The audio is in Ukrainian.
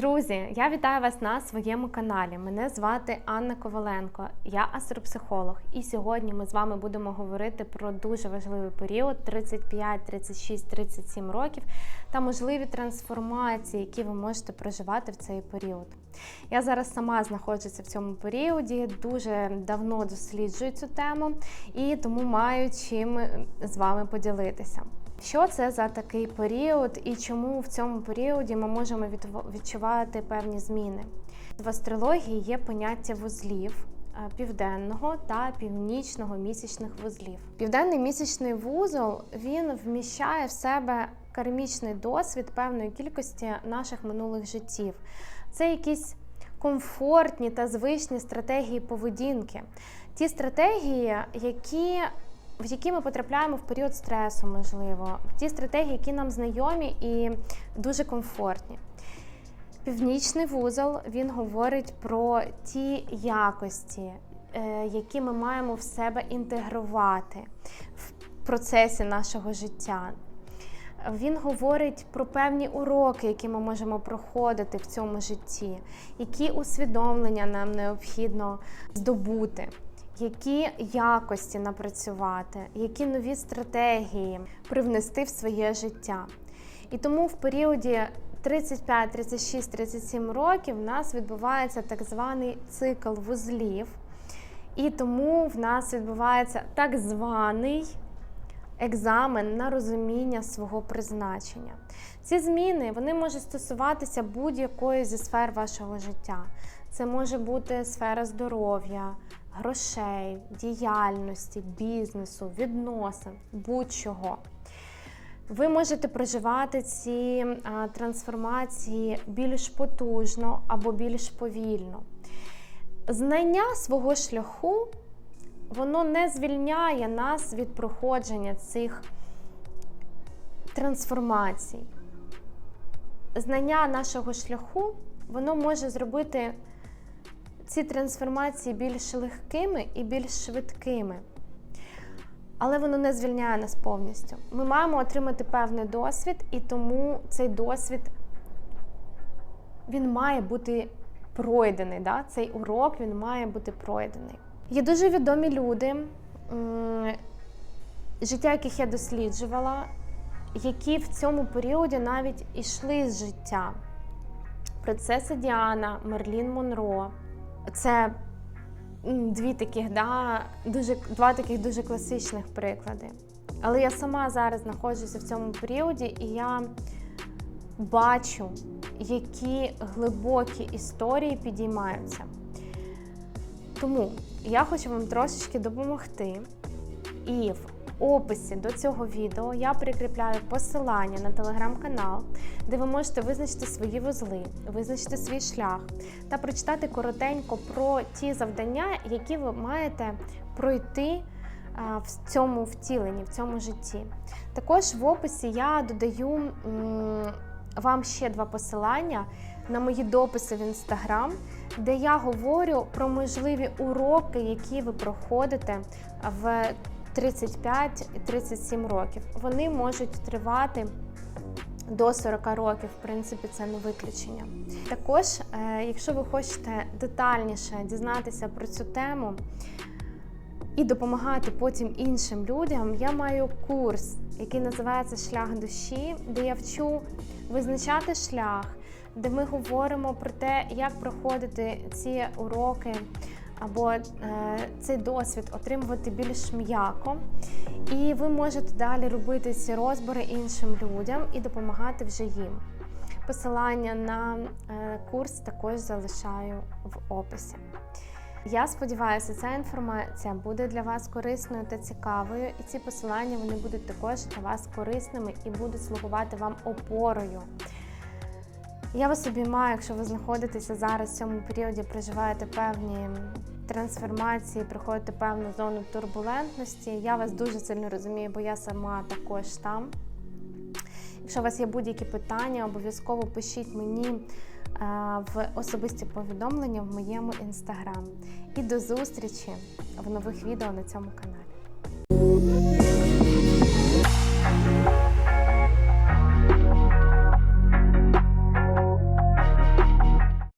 Друзі, я вітаю вас на своєму каналі. Мене звати Анна Коваленко, я астропсихолог. І сьогодні ми з вами будемо говорити про дуже важливий період 35, 36, 37 років та можливі трансформації, які ви можете проживати в цей період. Я зараз сама знаходжуся в цьому періоді, дуже давно досліджую цю тему і тому маю чим з вами поділитися. Що це за такий період і чому в цьому періоді ми можемо відчувати певні зміни? В астрології є поняття вузлів е, південного та північного місячних вузлів. Південний місячний вузол він вміщає в себе кармічний досвід певної кількості наших минулих життів. Це якісь комфортні та звичні стратегії поведінки, ті стратегії, які в які ми потрапляємо в період стресу, можливо, ті стратегії, які нам знайомі і дуже комфортні. Північний вузол він говорить про ті якості, е, які ми маємо в себе інтегрувати в процесі нашого життя. Він говорить про певні уроки, які ми можемо проходити в цьому житті, які усвідомлення нам необхідно здобути які якості напрацювати, які нові стратегії привнести в своє життя. І тому в періоді 35, 36, 37 років в нас відбувається так званий цикл вузлів, і тому в нас відбувається так званий екзамен на розуміння свого призначення. Ці зміни вони можуть стосуватися будь-якої зі сфер вашого життя. Це може бути сфера здоров'я, грошей, діяльності, бізнесу, відносин, будь-чого. Ви можете проживати ці а, трансформації більш потужно або більш повільно. Знання свого шляху, воно не звільняє нас від проходження цих трансформацій. Знання нашого шляху, воно може зробити ці трансформації більш легкими і більш швидкими. Але воно не звільняє нас повністю. Ми маємо отримати певний досвід, і тому цей досвід він має бути пройдений. Да? Цей урок він має бути пройдений. Є дуже відомі люди, життя яких я досліджувала, які в цьому періоді навіть ішли з життя. Принцеса Діана, Мерлін Монро. Це дві таких, да, дуже, два таких дуже класичних приклади. Але я сама зараз знаходжуся в цьому періоді, і я бачу, які глибокі історії підіймаються. Тому я хочу вам трошечки допомогти. І в описі до цього відео я прикріпляю посилання на телеграм-канал, де ви можете визначити свої вузли, визначити свій шлях та прочитати коротенько про ті завдання, які ви маєте пройти в цьому втіленні, в цьому житті. Також в описі я додаю вам ще два посилання на мої дописи в інстаграм, де я говорю про можливі уроки, які ви проходите в 35-37 років. Вони можуть тривати до 40 років, в принципі, це не виключення. Також, е, якщо ви хочете детальніше дізнатися про цю тему і допомагати потім іншим людям, я маю курс, який називається Шлях душі, де я вчу визначати шлях, де ми говоримо про те, як проходити ці уроки або е, цей досвід отримувати більш м'яко, і ви можете далі робити ці розбори іншим людям і допомагати вже їм. Посилання на е, курс також залишаю в описі. Я сподіваюся, ця інформація буде для вас корисною та цікавою, і ці посилання вони будуть також для вас корисними і будуть слугувати вам опорою. Я вас обіймаю, якщо ви знаходитеся зараз в цьому періоді, проживаєте певні трансформації, проходите певну зону турбулентності. Я вас дуже сильно розумію, бо я сама також там. Якщо у вас є будь-які питання, обов'язково пишіть мені е, в особисті повідомлення в моєму інстаграм. І до зустрічі в нових відео на цьому каналі.